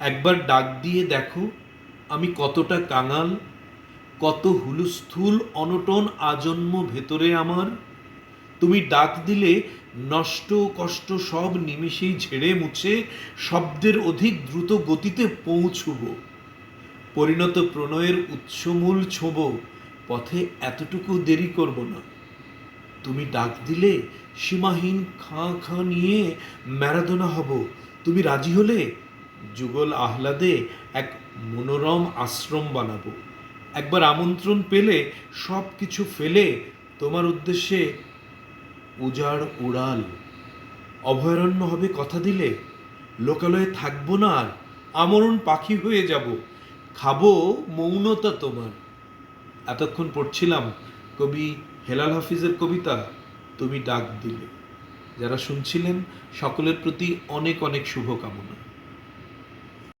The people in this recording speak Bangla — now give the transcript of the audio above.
একবার ডাক দিয়ে দেখো, আমি কতটা কাঙাল, কত হুলস্থুল অনটন আজন্ম ভেতরে আমার। তুমি ডাক দিলে নষ্ট কষ্ট সব নিমিষেই ঝেড়ে মুছে, শব্দের অধিক দ্রুত গতিতে পৌঁছব। পরিণত প্রণয়ের উৎসমূল ছোঁব, পথে এতটুকু দেরি করব না। তুমি ডাক দিলে সীমাহীন খাঁ খাঁ নিয়ে ম্যারাদোনা হব। তুমি রাজি হলে যুগল আহ্লাদে এক মনোরম আশ্রম বানাবো। একবার আমন্ত্রণ পেলে সব কিছু ফেলে তোমার উদ্দেশ্যে উজাড় উড়াল। অভয়ারণ্য হবে কথা দিলে, লোকালয়ে থাকব না আর, আমরণ পাখি হয়ে যাব। খাব মৌনতা তোমার। এতক্ষণ পড়ছিলাম কবি হেলাল হাফিজের কবিতা, তুমি ডাক দিলে। যারা শুনছিলেন, সকলের প্রতি অনেক অনেক শুভকামনা।